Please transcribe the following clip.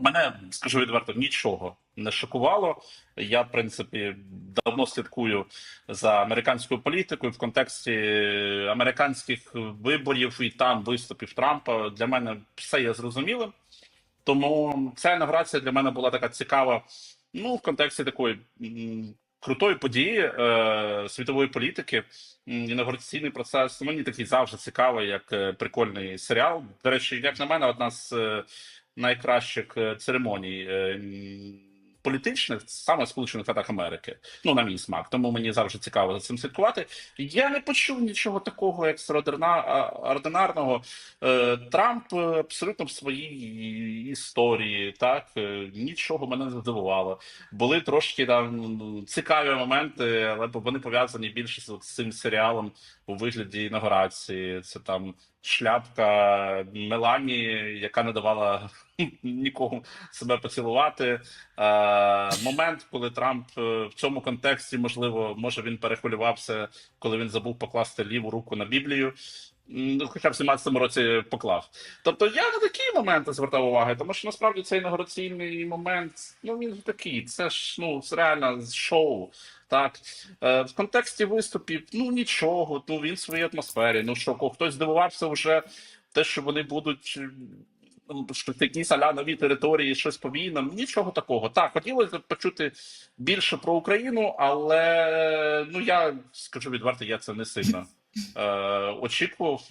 Мене, скажу відверто, нічого не шокувало. Я, в принципі, давно слідкую за американською політикою в контексті американських виборів і там виступів Трампа. Для мене все є зрозумілим. Тому ця інаугурація для мене була така цікава. Ну, в контексті такої крутої події е, світової політики. М, Інаугураційний процес мені такий завжди цікавий, як е, прикольний серіал. До речі, як на мене, одна з е, найкращих е, церемоній е, політичних саме Сполучених Штатах Америки. Ну, на мій смак. Тому мені завжди цікаво за цим слідкувати. Я не почув нічого такого екстраординарного. Е, Трамп абсолютно в своїй історії, так нічого мене не здивувало. Були трошки там цікаві моменти, але вони пов'язані більше з цим серіалом у вигляді інаугурації. Це там шляпка Мелані, яка не давала нікому себе поцілувати. Е, момент, коли Трамп е, в цьому контексті, можливо, може він перехвилювався, коли він забув покласти ліву руку на Біблію. Ну, хоча в 17-му році поклав. Тобто я на такі моменти звертав увагу, тому що насправді цей інаугураційний момент, ну він такий, це ж ну це реально шоу. Так е, в контексті виступів, ну нічого, ну він в своїй атмосфері. Ну що, хтось здивувався вже те, що вони будуть. ну, Що якісь аля нові території, щось по війнам, нічого такого. Так, хотілося почути більше про Україну, але ну я скажу відверто, я це не сильно очікував.